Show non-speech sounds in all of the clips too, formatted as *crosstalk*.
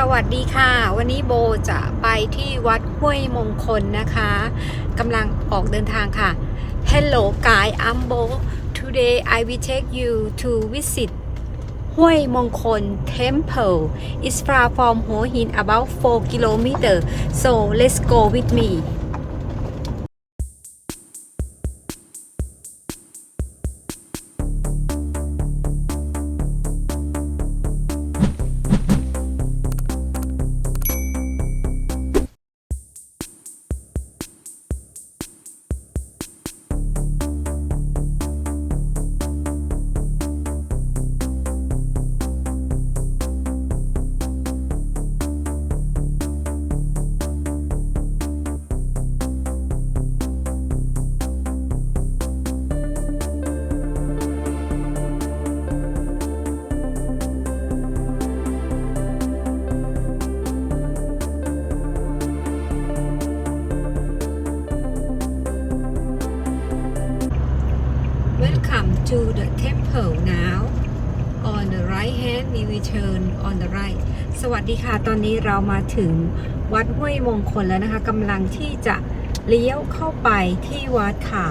สวัสดีค่ะ วันนี้โบจะไปที่วัดห้วยมงคลนะคะกำลังออกเดินทางค่ะ Hello guy I'm Bo Today I will take you to visit ห้วยมงคล Temple is far from Ho Hin about 4 kilometers so let's go with me วัสดีค่ะ ตอนนี้เรามาถึงวัดห้วยมงคลแล้วนะคะกำลังที่จะเลี้ยวเข้าไปที่วัดค่ะ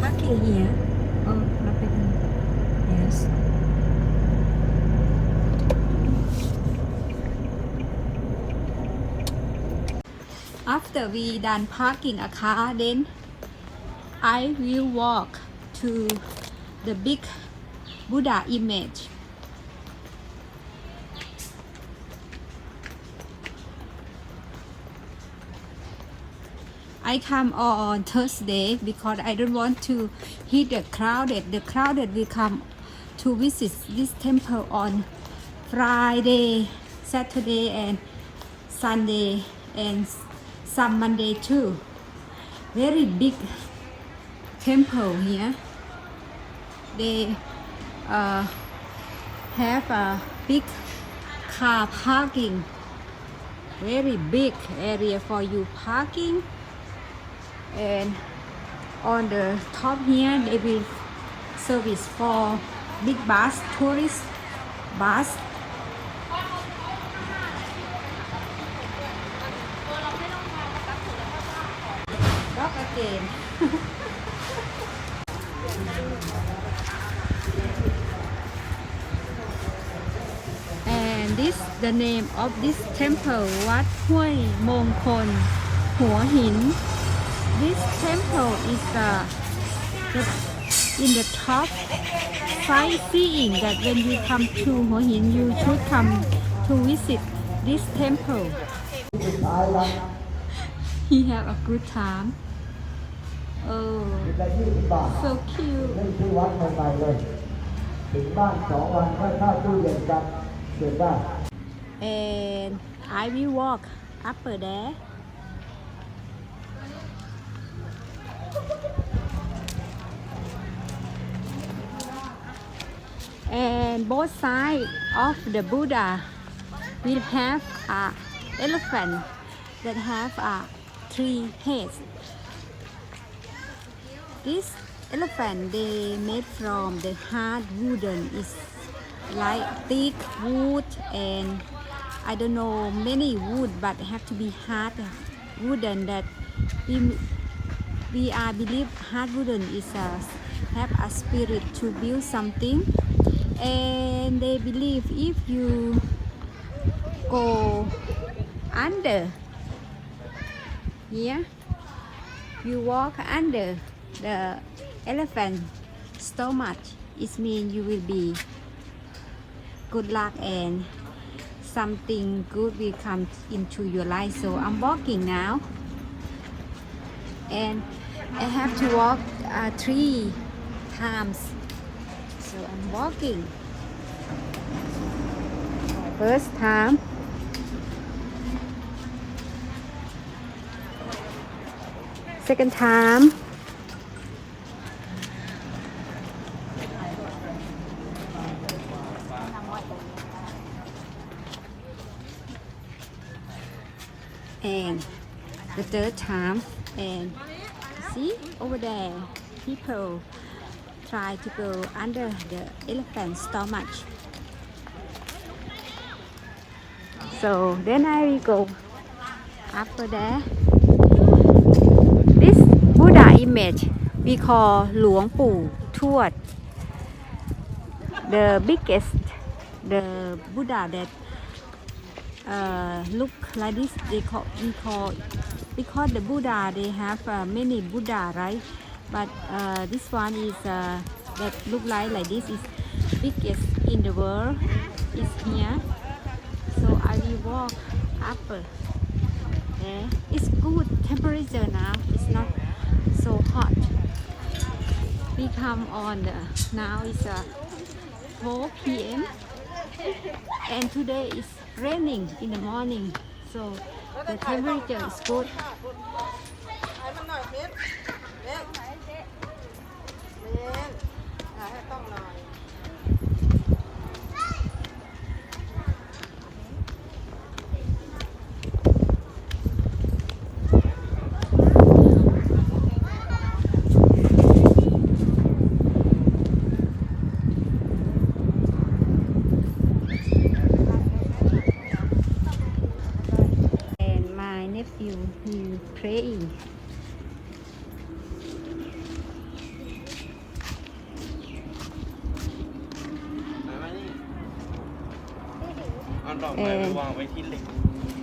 Parking here. After we done parking a car, then I will walk to the big Buddha image. I come on Thursday because I don't want to hit the crowded. The crowded will come to visit this temple on Friday, Saturday, and Sunday, and some Monday too. Very big temple here. They uh, have a big car parking. Very big area for you parking and on the top here they will service for big bus tourist bus *laughs* and this the name of this temple, Wat Hoi Mongkon, Hua Hin. This temple is the, the in the top sightseeing that when you come to Hua Hin, you should come to visit this temple. *laughs* he had a good time. oh ละยี่สิบบาท so cute นี่ที่วัดใหม่ๆเลย ถึงบ้านสองวันค่อยเข้าตู้เย็นกันเก็บได้ and I will walk upper there and both sides of the Buddha will have a elephant that have a three heads. This elephant. They made from the hard wooden. Is like thick wood and I don't know many wood but have to be hard wooden that we we are believe hard wooden is a have a spirit to build something. And they believe if you go under here you walk under the elephant stomach it means you will be good luck and something good will come into your life. So i'm walking now. And i have to walk uh, three times. So i'm walking. First time. Second time and the third time and see over there people try to go under the elephant stomach. So then I go after that this Buddha image we call Luang Pu Tuat. The biggest the Buddha that uh, look like this they call we call because the Buddha they have uh, many Buddha right? But uh, this one is uh, that look like like this is biggest in the world is here. So I will walk up there it's good temperature now it's not so hot. We come on the now it's uh, 4 p.m. and today is raining in the morning. So the temperature is good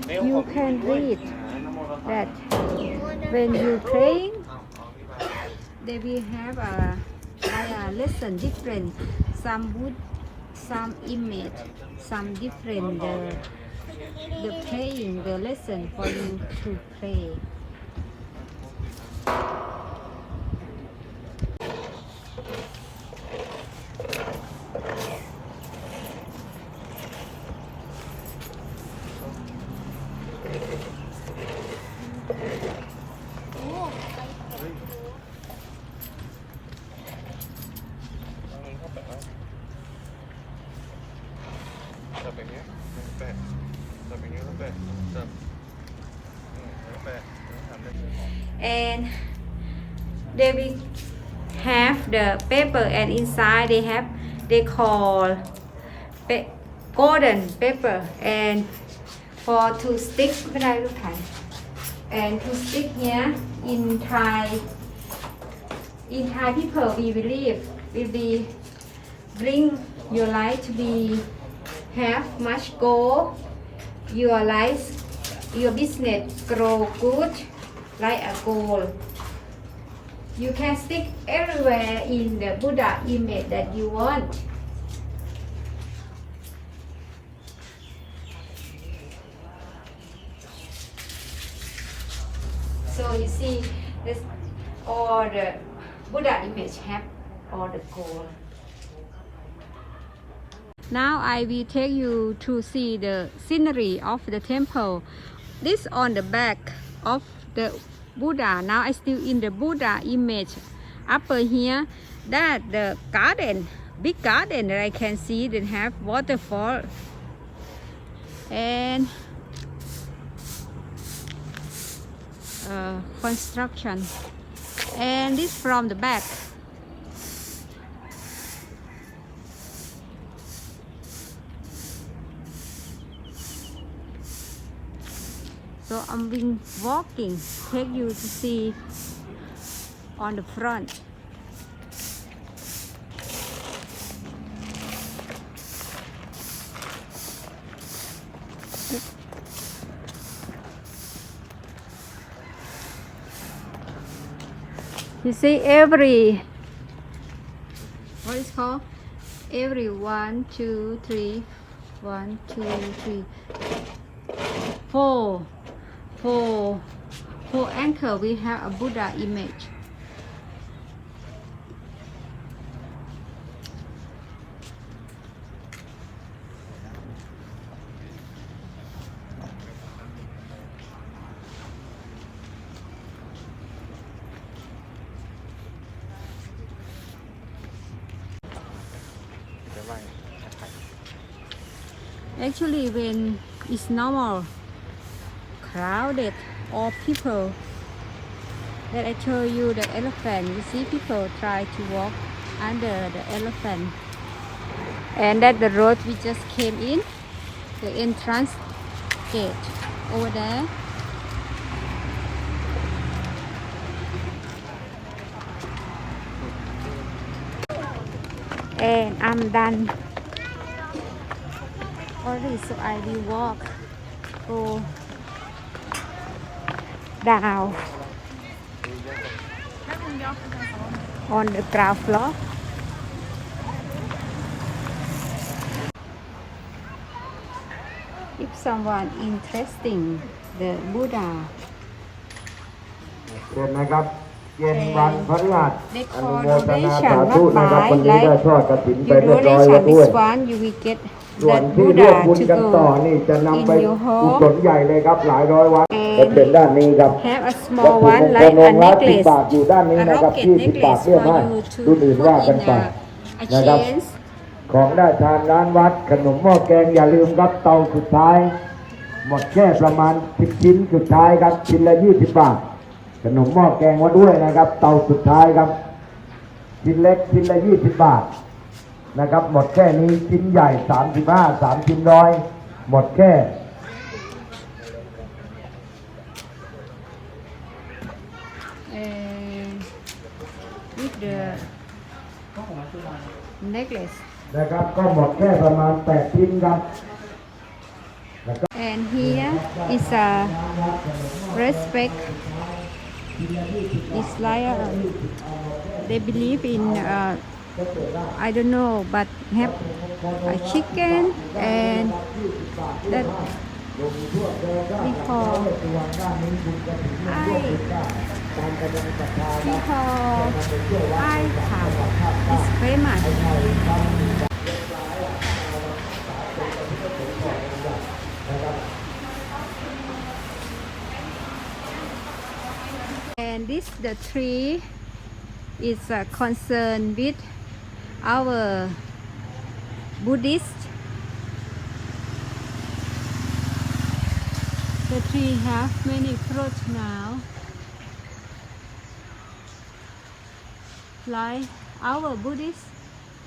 you can read that when you praying, they will have a, a lesson different. Some wood, some image, some different the, the praying, the lesson for you to pray. จับอย่างเงี้ยแปะจับอย่างเงี้ยแล้วแปะจับอืมแล้วแปะแล้วทำได้ and they will have the paper and inside they have they call pa- golden paper and for to stick ไม่ได้ลูกไทย and to stick here in Thai in Thai people we believe will be bring your life to be have much goal your life your business grow good. Like a goal you can stick everywhere in the Buddha image that you want So you see, this all the Buddha image have all the gold. Now I will take you to see the scenery of the temple. This on the back of the Buddha. Now I still in the Buddha image. Upper here, that the garden, big garden that I can see that have waterfall. And uh, construction. And this from the back. So I'm been walking. Take you to see on the front You see every. What is called? Every one, two, three, one, two, three, four, four, four anchor. We have a Buddha image. Actually, when it's normal, crowded, or people that I show you the elephant. You see people try to walk under the elephant. And that the road we just came in, the entrance gate over there. And I'm done already, so I will walk go down on the ground floor. If someone interesting the Buddha เชิญนะครับ เย็นวันพฤหัส they อนุ call โมทนา donation สาธุ not นะครับ buy วันนี้ได้ like ทอดกระถินไป you เรียบร้อยแล้ว donation ด้วย this one you will get ส่วน that ที่ร่วม Buddha บุญ to กันต่อ go นี่จะนำไป in your home กุศลใหญ่เลยครับหลายร้อยวัด And จะเป็นด้านนี้ครับ have a วัต small ถุ one มงค like ล a องค์ละสิบ necklace บาทอยู่ด้านนี้ a นะครับ rocket ที่สิบบาท necklace เรียก for ให้ you to รุ่นอื่น put ว่ากัน in ไป a, a นะครับ chains ของได้ทานร้านวัดขนมหม้อแกงอย่าลืมครับเตาสุดท้าย หมดแค่ประมาณ10ชิ้นสุดท้ายครับชิ้นละ20บาทขนมหม้อแกงมาด้วยนะครับ เตาสุดท้ายครับชิ้นเล็กชิ้นละ20บาท นะครับ หมดแค่นี้ชิ้นใหญ่ 35 3ชิ้นร้อย หมดแค่ and with the necklace นะครับ ก็หมดแค่ประมาณ 8 ชิ้นครับ and here is a respect it's like a, they believe in uh, I don't know but have a chicken and that call I call I cow it's famous and this the tree is uh, concerned with our Buddhist. The tree have many fruits now. Like our Buddhist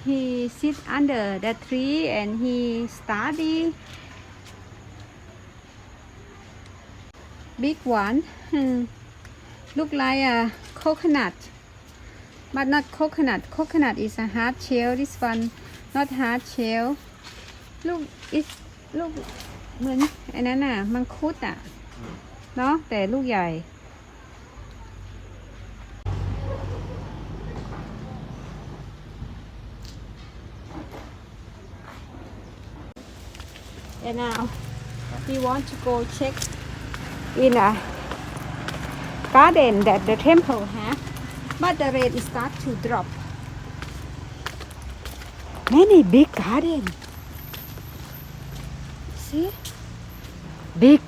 he sit under the tree and he study. Big one hmm. look like a coconut but not coconut coconut is a hard shell this one not hard shell look it look เหมือนไอ้นั้นน่ะ มังคุดอะ เนาะแต่ลูกใหญ่ And now we want to go check in a garden that the temple have, but the rain is start to drop. Many big garden. See? Big.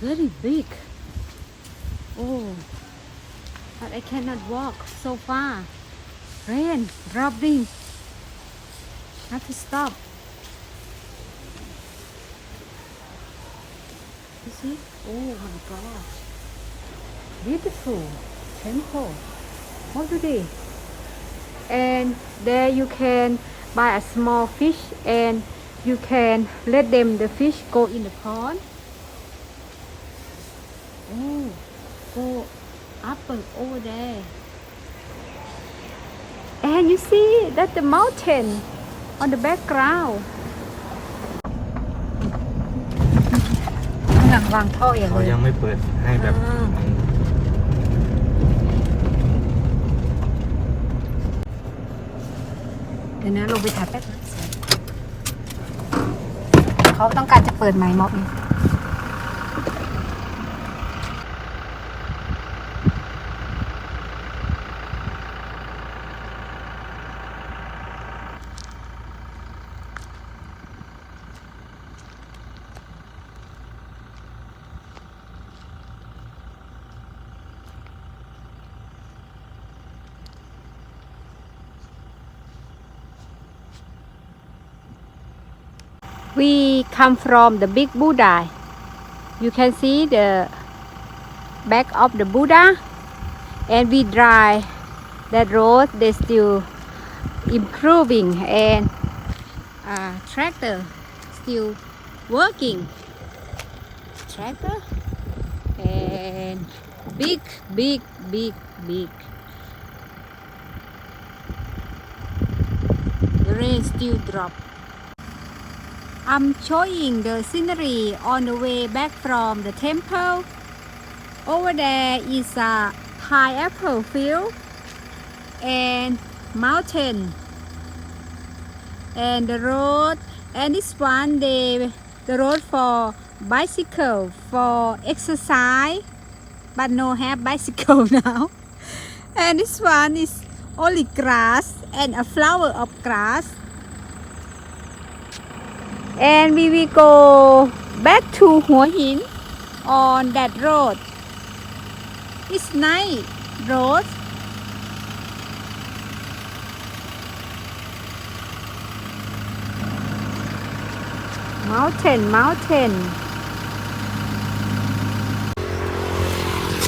Very big. Oh, but I cannot walk so far. Rain dropping. Have to stop. See? Oh my gosh. Beautiful temple. Already. And there you can buy a small fish and you can let them the fish go in the pond. Oh, go up and over there. And you see that the mountain on the background. กำลังวางท่ออย่างเขานี้ยังไม่เปิดให้แบบอ่าเดี๋ยวนะลงไปถ่ายแป๊บนึงเขาต้องการจะเปิดไมค์ม็อบนี้ we come from the big Buddha. You can see the back of the Buddha, and we drive that road. They still improving, and uh, tractor still working. Tractor and big, big, big, big. The rain still drop. I'm showing the scenery on the way back from the temple. Over there is a pineapple field and mountain. And the road and this one the the road for bicycle for exercise but no have bicycle *laughs* now. And this one is only grass and a flower of grass and we will go back to Hua Hin on that road. It's nice road. Mountain, mountain.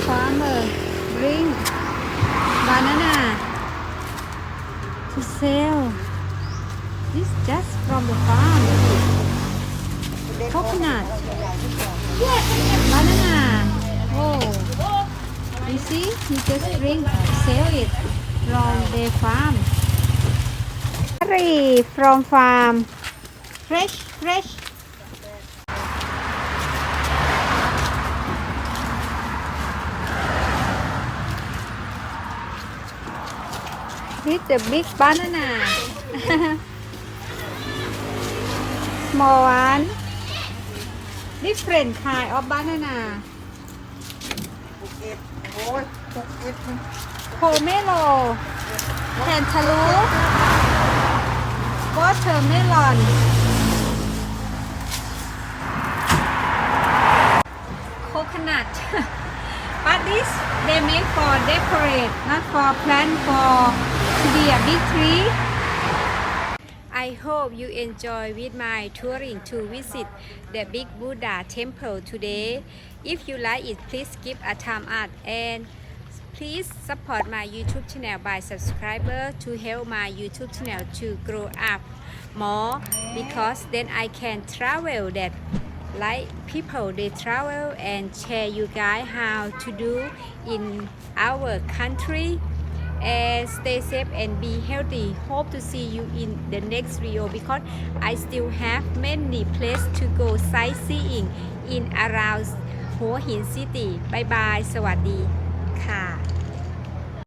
Farmer bring banana to sell. This just from the farm. Coconut. Banana. Oh. You see, he just bring sell it from the farm. Curry from farm. Fresh, fresh. This the big banana. *laughs* Small one. Different kind of banana. เอ็ดโอ้ยหกเอ็ด Pomelo, cantaloupe, watermelon. Coconut. but this they make for decorate, not for plant for to be a big tree. I hope you enjoy with my touring to visit the Big Buddha temple today. If you like it, please give a thumb up and please support my YouTube channel by subscriber to help my YouTube channel to grow up more because then I can travel that like people they travel and share you guys how to do in our country and stay safe and be healthy hope to see you in the next video because i still have many places to go sightseeing in around หัวหิน city bye bye สวัสดีค่ะ